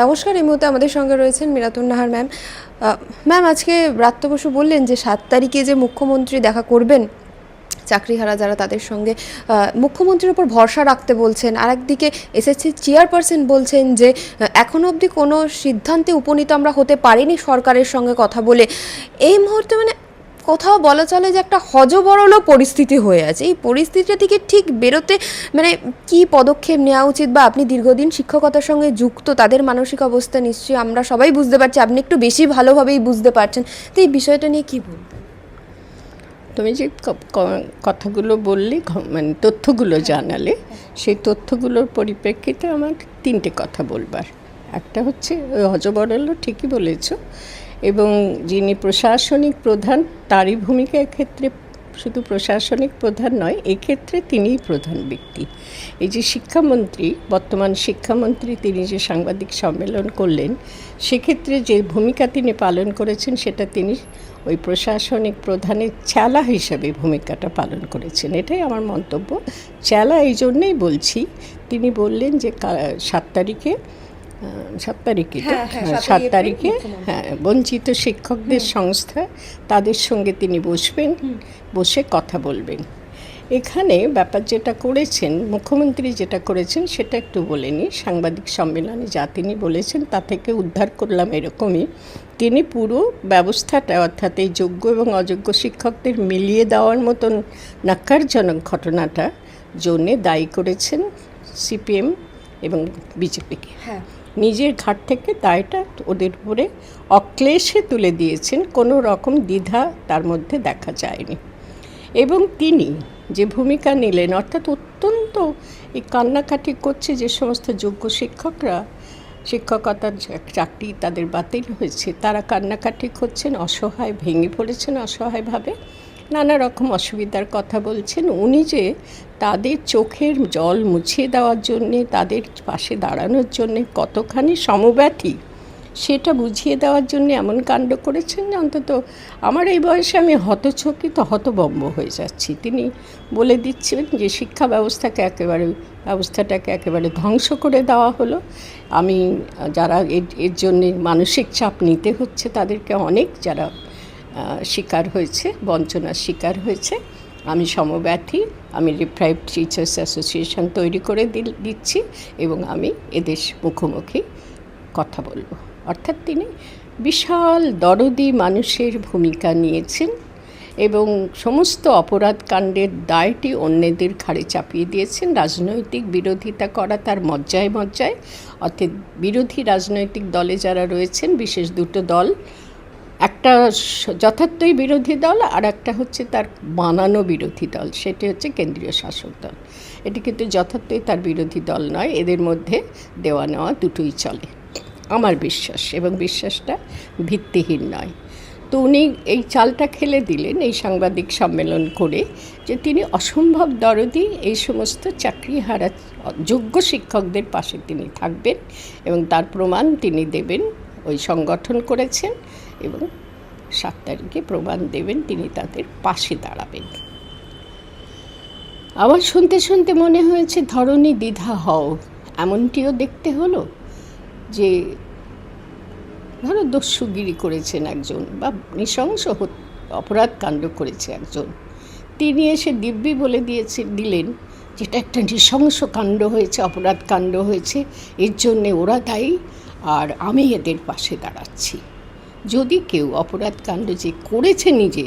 নমস্কার এই মুহূর্তে আমাদের সঙ্গে রয়েছেন মিরাতুন নাহার ম্যাম। ম্যাম আজকে ব্রাত্য বসু বললেন যে সাত তারিখে যে মুখ্যমন্ত্রী দেখা করবেন চাকরিহারা যারা তাদের সঙ্গে মুখ্যমন্ত্রীর উপর ভরসা রাখতে বলছেন আর একদিকে এসএসসি চেয়ারপারসন বলছেন যে আহ, এখনও অবধি কোনো সিদ্ধান্তে উপনীত আমরা হতে পারিনি সরকারের সঙ্গে কথা বলে। এই মুহূর্তে মানে কোথাও বলা চলে যে একটা হজবরল পরিস্থিতি হয়ে আছে। এই পরিস্থিতিটা থেকে ঠিক বেরোতে মানে কি পদক্ষেপ নেওয়া উচিত বা আপনি দীর্ঘদিন শিক্ষকতার সঙ্গে যুক্ত, তাদের মানসিক অবস্থা নিশ্চয়ই আমরা সবাই বুঝতে পারছি, আপনি একটু বেশি ভালোভাবেই বুঝতে পারছেন। তো এই বিষয়টা নিয়ে কী বলবেন? তুমি যে কথাগুলো বললে মানে তথ্যগুলো জানালে, সেই তথ্যগুলোর পরিপ্রেক্ষিতে আমার তিনটে কথা বলবার। একটা হচ্ছে ওই হজবরল ঠিকই বলেছ এবং যিনি প্রশাসনিক প্রধান, তারই ভূমিকা ক্ষেত্রে শুধু প্রশাসনিক প্রধান নয়, এক্ষেত্রে তিনিই প্রধান ব্যক্তি। এই যে শিক্ষামন্ত্রী, বর্তমান শিক্ষামন্ত্রী তিনি যে সাংবাদিক সম্মেলন করলেন, সেক্ষেত্রে যে ভূমিকা তিনি পালন করেছেন, সেটা তিনি ওই প্রশাসনিক প্রধানের চেলা হিসেবে ভূমিকাটা পালন করেছেন। এটাই আমার মন্তব্য। চেলা এই জন্যেই বলছি, তিনি বললেন যে সাত তারিখে সাত তারিখে তো? হ্যাঁ, হ্যাঁ, হ্যাঁ, সাত তারিখে হ্যাঁ বঞ্চিত শিক্ষকদের সংস্থা তাদের সঙ্গে তিনি বসবেন বসে কথা বলবেন। এখানে ব্যাপার যেটা করেছেন মুখ্যমন্ত্রী যেটা করেছেন সেটা একটু বলে নিই। সাংবাদিক সম্মেলনে যা তিনি বলেছেন তা থেকে উদ্ধার করলাম এরকমই। তিনি পুরো ব্যবস্থাটা অর্থাৎ এই যোগ্য এবং অযোগ্য শিক্ষকদের মিলিয়ে দেওয়ার মতন নাক্কারজনক ঘটনাটা জন্যে দায়ী করেছেন সিপিএম এবং বিজেপিকে। হ্যাঁ নিজের ঘাট থেকে দায়টা ওদের উপরে অক্লেশে তুলে দিয়েছেন, কোনো রকম দ্বিধা তার মধ্যে দেখা যায়নি। এবং তিনি যে ভূমিকা নিলেন, অর্থাৎ অত্যন্ত এই কান্নাকাটি করছে যে সমস্ত যোগ্য শিক্ষকরা, শিক্ষকতার চাকরি তাদের বাতিল হয়েছে। তারা কান্নাকাটি করছেন, অসহায়, ভেঙে পড়েছেন অসহায়ভাবে। নানা রকম অসুবিধার কথা বলছেন উনি যে তাদের চোখের জল মুছিয়ে দেওয়ার জন্যে, তাদের পাশে দাঁড়ানোর জন্যে কতখানি সমব্যথী, সেটা বুঝিয়ে দেওয়ার জন্য এমন কাণ্ড করেছেন যে অন্তত আমার এই বয়সে আমি হতচকিত, হতবম্ব হয়ে যাচ্ছি। তিনি বলে দিচ্ছেন যে শিক্ষা ব্যবস্থাকে একেবারে, ব্যবস্থাটাকে একেবারে ধ্বংস করে দেওয়া হলো। আমি, যারা এর জন্যে মানসিক চাপ নিতে হচ্ছে তাদেরকে অনেক, যারা শিকার হয়েছে, বঞ্চনার শিকার হয়েছে। আমি সমব্যথী, আমি ডিপ্রাইভ টিচার্স অ্যাসোসিয়েশন তৈরি করে দিচ্ছি এবং আমি এদেশ মুখোমুখি কথা বলব। অর্থাৎ তিনি বিশাল দরদি মানুষের ভূমিকা নিয়েছেন এবং সমস্ত অপরাধ কাণ্ডের দায়টি অন্যদের ঘাড়ে চাপিয়ে দিয়েছেন। রাজনৈতিক বিরোধিতা করা তার মজ্জায় মজ্জায়। অর্থাৎ বিরোধী রাজনৈতিক দলে যারা রয়েছেন, বিশেষ দুটো দল একটা যথার্থই বিরোধী দল আর একটা হচ্ছে তার বানানো বিরোধী দল, সেটি হচ্ছে কেন্দ্রীয় শাসক দল। এটি কিন্তু যথার্থই তার বিরোধী দল নয়, এদের মধ্যে দেওয়া নেওয়া দুটোই চলে, আমার বিশ্বাস, এবং বিশ্বাসটা ভিত্তিহীন নয়। তো উনি এই চালটা খেলে দিলেন এই সাংবাদিক সম্মেলন করে যে তিনি অসম্ভব দরদি এই সমস্ত চাকরি হারা যোগ্য শিক্ষকদের পাশে তিনি থাকবেন এবং তার প্রমাণ তিনি দেবেন, ওই সংগঠন করেছেন এবং সাত তারিখে প্রমাণ দেবেন, তিনি তাদের পাশে দাঁড়াবেন। আবার শুনতে শুনতে মনে হয়েছে ধরনী দ্বিধা হও। এমনটিও দেখতে হলো যে, ধরো দস্যুগিরি করেছেন একজন বা নৃশংস অপরাধ কাণ্ড করেছে একজন। তিনি এসে দিব্যি বলে দিয়েছে, দিলেন যেটা একটা নৃশংস কাণ্ড হয়েছে, অপরাধ কাণ্ড হয়েছে, এর জন্যে ওরা দায়ী আর আমি এদের পাশে দাঁড়াচ্ছি। যদি কেউ অপরাধ কাণ্ড যে করেছে নিজে,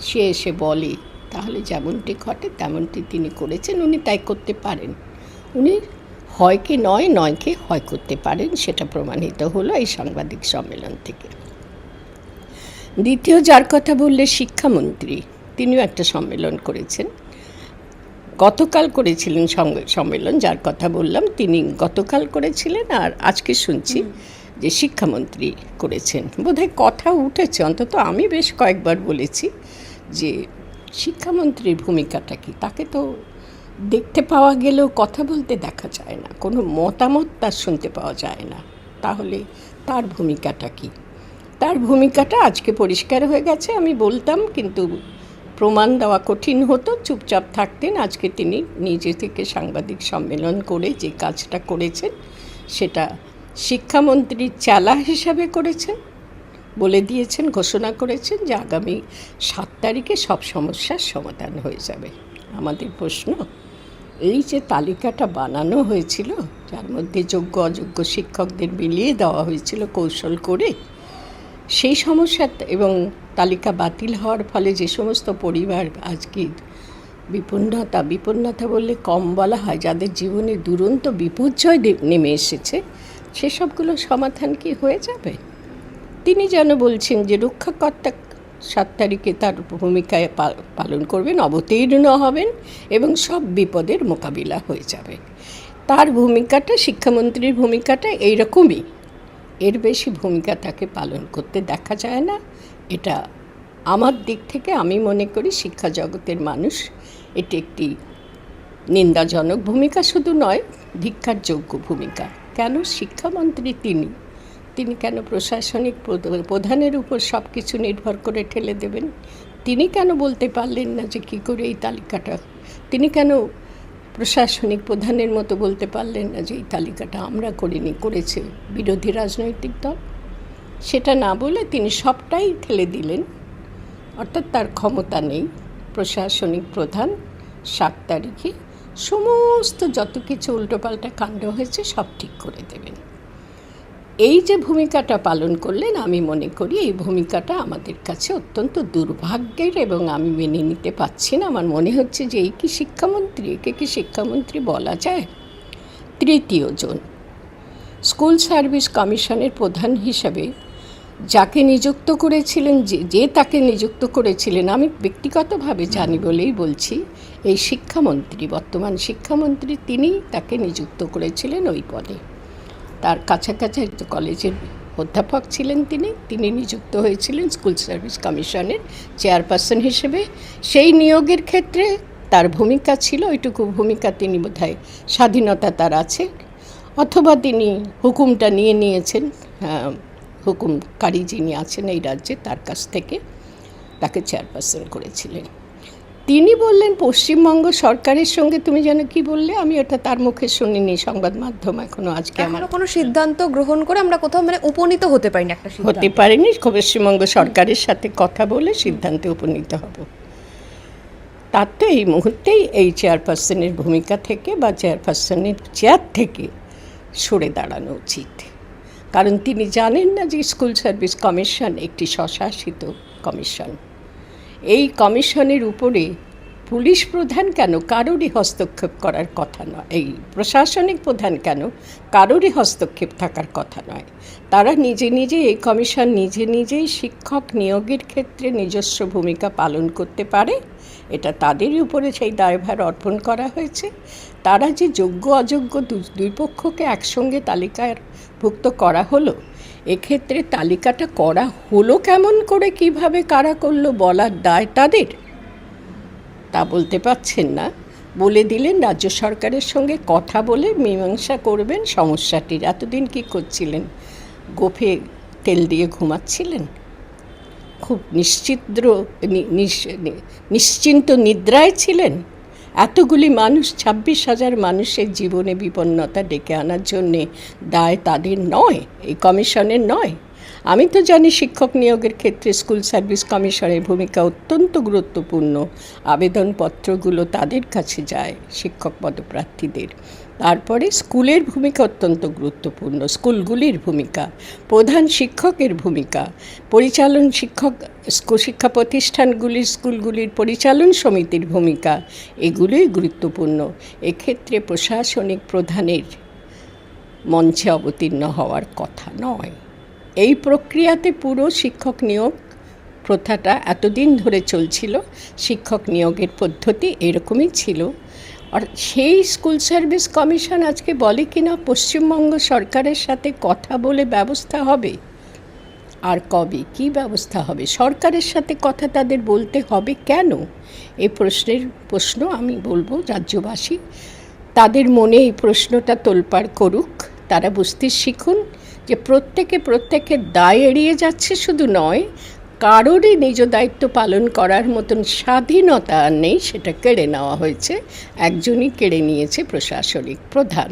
সে এসে বলে, তাহলে যেমনটি ঘটে, তেমনটি তিনি করেছেন, উনি তাই করতে পারেন। উনি হয় কি নয় নয় কি হয় করতে পারেন, সেটা প্রমাণিত হলো এই সাংবাদিক সম্মেলন থেকে। দ্বিতীয় যার কথা বললে শিক্ষামন্ত্রী, তিনিও একটা সম্মেলন করেছেন। গতকাল করেছিলেন সম্মেলন, যার কথা বললাম, তিনি গতকাল করেছিলেন, আর আজকে শুনছি যে শিক্ষামন্ত্রী করেছেন। বোধহয় কথা উঠেছে, অন্তত আমি বেশ কয়েকবার বলেছি যে শিক্ষামন্ত্রীর ভূমিকাটা কি? তাকে তো দেখতে পাওয়া গেলেও কথা বলতে দেখা যায় না, কোনো মতামত তার শুনতে পাওয়া যায় না। তাহলে তার ভূমিকাটা কি? তার ভূমিকাটা আজকে পরিষ্কার হয়ে গেছে, আমি বলতাম, কিন্তু প্রমাণ দেওয়া কঠিন হতো, চুপচাপ থাকতেন। আজকে তিনি নিজে থেকে সাংবাদিক সম্মেলন করে যে কাজটা করেছেন, সেটা শিক্ষামন্ত্রীর চালা হিসাবে করেছেন, বলে দিয়েছেন, ঘোষণা করেছেন যে আগামী সাত তারিখে সব সমস্যার সমাধান হয়ে যাবে। আমাদের প্রশ্ন, এই যে তালিকাটা বানানো হয়েছিল, যার মধ্যে যোগ্য, অযোগ্য শিক্ষকদের মিলিয়ে দেওয়া হয়েছিল কৌশল করে, সেই সমস্যা এবং তালিকা বাতিল হওয়ার ফলে যে সমস্ত পরিবার আজকে বিপন্নতা বিপন্নতা বললে কম বলা হয়, যাদের জীবনে দুরন্ত বিপর্যয় নেমে এসেছে সেসবগুলো সমাধান কি হয়ে যাবে? তিনি যেন বলছেন যে রক্ষাকর্তা সাত তারিখে তার ভূমিকায় পালন করবেন, অবতীর্ণ হবেন এবং সব বিপদের মোকাবিলা হয়ে যাবে। তার ভূমিকাটা, শিক্ষামন্ত্রীর ভূমিকাটা এইরকমই। এর বেশি ভূমিকা তাকে পালন করতে দেখা যায় না। এটা আমার দিক থেকে আমি মনে করি শিক্ষা জগতের মানুষ এটি একটি নিন্দাজনক ভূমিকা শুধু নয় ধিক্ষারযোগ্য ভূমিকা। কেন শিক্ষামন্ত্রী তিনি? তিনি কেন প্রশাসনিক প্রধ- প্রধানের উপর সব কিছু নির্ভর করে ঠেলে দেবেন? তিনি কেন বলতে পারলেন না যে কী করে এই তালিকাটা? তিনি কেন প্রশাসনিক প্রধানের মতো বলতে পারলেন না যে এই তালিকাটা আমরা করিনি, করেছে বিরোধী রাজনৈতিক দল? সেটা না বলে তিনি সবটাই ঠেলে দিলেন। অর্থাৎ তার ক্ষমতা নেই, প্রশাসনিক প্রধান সাত তারিখে সমস্ত যত কিছু উল্টোপাল্টা কাণ্ড হয়েছে সব ঠিক করে দেবেন। এই যে ভূমিকাটা পালন করলেন, আমি মনে করি এই ভূমিকাটা আমাদের কাছে অত্যন্ত দুর্ভাগ্যের এবং আমি মেনে নিতে পারছি না। আমার মনে হচ্ছে যে এই কি শিক্ষামন্ত্রী, একে কি শিক্ষামন্ত্রী বলা যায়? তৃতীয় জন স্কুল সার্ভিস কমিশনের প্রধান হিসাবে যাকে নিযুক্ত করেছিলেন, যে যে তাকে নিযুক্ত করেছিলেন, আমি ব্যক্তিগতভাবে জানি বলেই বলছি, এই শিক্ষামন্ত্রী, বর্তমান শিক্ষামন্ত্রী তিনিই তাকে নিযুক্ত করেছিলেন ওই পদে। তার কাছাকাছি একটা কলেজের অধ্যাপক ছিলেন তিনি তিনি নিযুক্ত হয়েছিলেন স্কুল সার্ভিস কমিশনের চেয়ারপারসন হিসেবে। সেই নিয়োগের ক্ষেত্রে তার ভূমিকা ছিল, ওইটুকু ভূমিকা তিনি বোধহয় স্বাধীনতা তার আছে, অথবা তিনি হুকুমটা নিয়ে নিয়েছেন হুকুমকারী যিনি আছেন এই রাজ্যে তার কাছ থেকে তাকে চেয়ারপারসন করেছিলেন। তিনি বললেন পশ্চিমবঙ্গ সরকারের সঙ্গে তুমি যেন কি বললে আমি ওটা তার মুখে শুনিনি সংবাদ মাধ্যম এখনও আজকে আমার কোনো সিদ্ধান্ত গ্রহণ করে আমরা কোথাও মানে উপনীত হতে পারিনি একটা হতে পারেনি পশ্চিমবঙ্গ সরকারের সাথে কথা বলে সিদ্ধান্তে উপনীত হব। তার তো এই মুহূর্তেই এই চেয়ারপারসনের ভূমিকা থেকে বা চেয়ারপারসনের চেয়ার থেকে সরে দাঁড়ানো উচিত। কারণ তিনি জানেন না যে স্কুল সার্ভিস কমিশন একটি স্বশাসিত কমিশন। এই কমিশনের উপরে পুলিশ প্রধান কেন, কারোরই হস্তক্ষেপ করার কথা নয়। এই প্রশাসনিক প্রধান কেন, কারোরই হস্তক্ষেপ থাকার কথা নয়। তারা নিজে নিজে এই কমিশন নিজে নিজেই শিক্ষক নিয়োগের ক্ষেত্রে নিজস্ব ভূমিকা পালন করতে পারে। এটা তাদেরই উপরে সেই দায়ভার অর্পণ করা হয়েছে। তারা যে যোগ্য অযোগ্য দুই পক্ষকে একসঙ্গে তালিকায় ভুক্ত করা হলো, এক্ষেত্রে তালিকাটা করা হলো কেমন করে, কীভাবে কারা করল বলার দায় তাদের? তা বলতে পারছেন না। বলে দিলেন রাজ্য সরকারের সঙ্গে কথা বলে মীমাংসা করবেন সমস্যাটির। এতদিন কি করছিলেন? গোফে তেল দিয়ে ঘুমাচ্ছিলেন? খুব নিশ্চিদ্র নিশ্চিন্ত নিদ্রায় ছিলেন। এতগুলি মানুষ, ছাব্বিশ হাজার মানুষের জীবনে বিপন্নতা ডেকে আনার জন্যে দায় তাদের নয়, এই কমিশনের নয়। আমি তো জানি শিক্ষক নিয়োগের ক্ষেত্রে স্কুল সার্ভিস কমিশনের ভূমিকা অত্যন্ত গুরুত্বপূর্ণ। আবেদনপত্রগুলো তাদের কাছে যায়, শিক্ষক পদপ্রার্থীদের। তারপরে স্কুলের ভূমিকা অত্যন্ত গুরুত্বপূর্ণ, স্কুলগুলির ভূমিকা, প্রধান শিক্ষকের ভূমিকা, পরিচালন শিক্ষক স্কুল শিক্ষা প্রতিষ্ঠানগুলির, স্কুলগুলির পরিচালন সমিতির ভূমিকা, এগুলোই গুরুত্বপূর্ণ। এক্ষেত্রে প্রশাসনিক প্রধানের মঞ্চে অবতীর্ণ হওয়ার কথা নয়। এই প্রক্রিয়াতে পুরো শিক্ষক নিয়োগ প্রথাটা এতদিন ধরে চলছিল, শিক্ষক নিয়োগের পদ্ধতি এরকমই ছিল। আর সেই স্কুল সার্ভিস কমিশন আজকে বলে কিনা পশ্চিমবঙ্গ সরকারের সাথে কথা বলে ব্যবস্থা হবে? আর কবে কি ব্যবস্থা হবে? সরকারের সাথে কথা তাদের বলতে হবে কেন? এই প্রশ্নের প্রশ্ন আমি বলব রাজ্যবাসী। তাদের মনে এই প্রশ্নটা তোলপাড় করুক, তারা বুঝতে শিখুন। যে প্রত্যেকে প্রত্যেকের দায় এড়িয়ে যাচ্ছে শুধু নয়, কারোরই নিজ দায়িত্ব পালন করার মতন স্বাধীনতা নেই, সেটা কেড়ে নেওয়া হয়েছে। একজনই কেড়ে নিয়েছে প্রশাসনিক প্রধান।